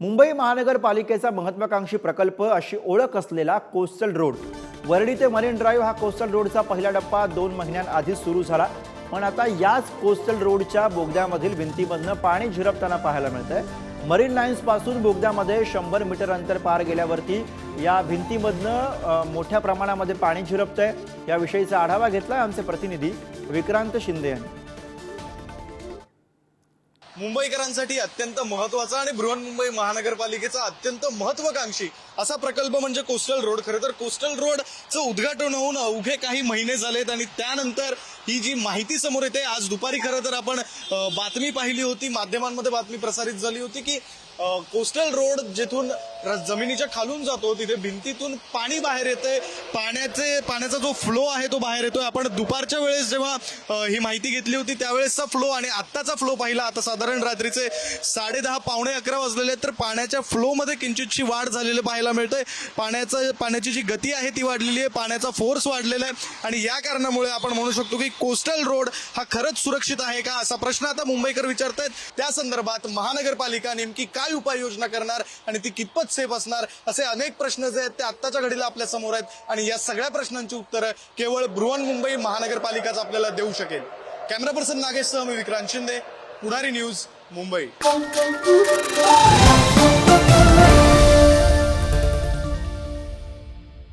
मुंबई महानगरपालिकेचा महत्वाकांक्षी प्रकल्प अशी ओळख असलेला कोस्टल रोड. वर्डी ते मरीन ड्राईव्ह हा कोस्टल रोडचा पहिला टप्पा दोन महिन्यांआधीच सुरू झाला. पण आता याच कोस्टल रोडच्या बोगद्यामधील भिंतीमधनं पाणी झिरपताना पाहायला मिळतंय. मरीन लाईन्सपासून बोगद्यामध्ये शंभर मीटर अंतर पार गेल्यावरती या भिंतीमधनं मोठ्या प्रमाणामध्ये पाणी झिरपतंय. याविषयीचा आढावा घेतला आमचे प्रतिनिधी विक्रांत शिंदे यांनी. मुंबईकरांसाठी अत्यंत महत्त्वाचा आणि बृहन्मुंबई महानगरपालिकेचा अत्यंत महत्वाकांक्षी असा प्रकल्प म्हणजे कोस्टल रोड. खरं तर कोस्टल रोडचं उद्घाटन होऊन अवघे काही महिने झालेत आणि त्यानंतर ही जी माहिती समोर येते आज दुपारी खरं तर आपण बातमी पाहिली होती माध्यमांमध्ये बातमी प्रसारित झाली होती की कोस्टल रोड जिथून र- जमिनीच्या खालून जातो तिथे भिंतीतून पाणी बाहेर येते पाण्याचे पाण्याचा जो फ्लो आहे तो बाहेर येतोय. आपण दुपारच्या वेळेस जेव्हा ही माहिती घेतली होती त्यावेळेसचा फ्लो आणि आत्ताचा फ्लो पाहिला. आता साधारण रात्रीचे साडे दहा पावणे अकरा वाजलेले आहेत तर पाण्याच्या फ्लोमध्ये किंचितची वाढ झालेली पाहायला मिळते पाण्याचं पाण्याची जी गती आहे ती वाढलेली आहे. पाण्याचा फोर्स वाढलेला आहे. आणि या कारणामुळे आपण म्हणू शकतो की कोस्टल रोड हा खरंच सुरक्षित आहे का? असा प्रश्न आता मुंबईकर विचारतायत. त्या संदर्भात महानगरपालिका नेमकी काय उपाययोजना करणार आणि ती कितपत सेफ असणार असे अनेक प्रश्न जे आहेत ते आत्ताच्या घडीला आपल्यासमोर आहेत. आणि या सगळ्या प्रश्नांची उत्तरं केवळ बृहन्मुंबई महानगरपालिकाच आपल्याला देऊ शकेल. कॅमेरा पर्सन नागेशसह मी विक्रांत शिंदे पुढारी न्यूज मुंबई.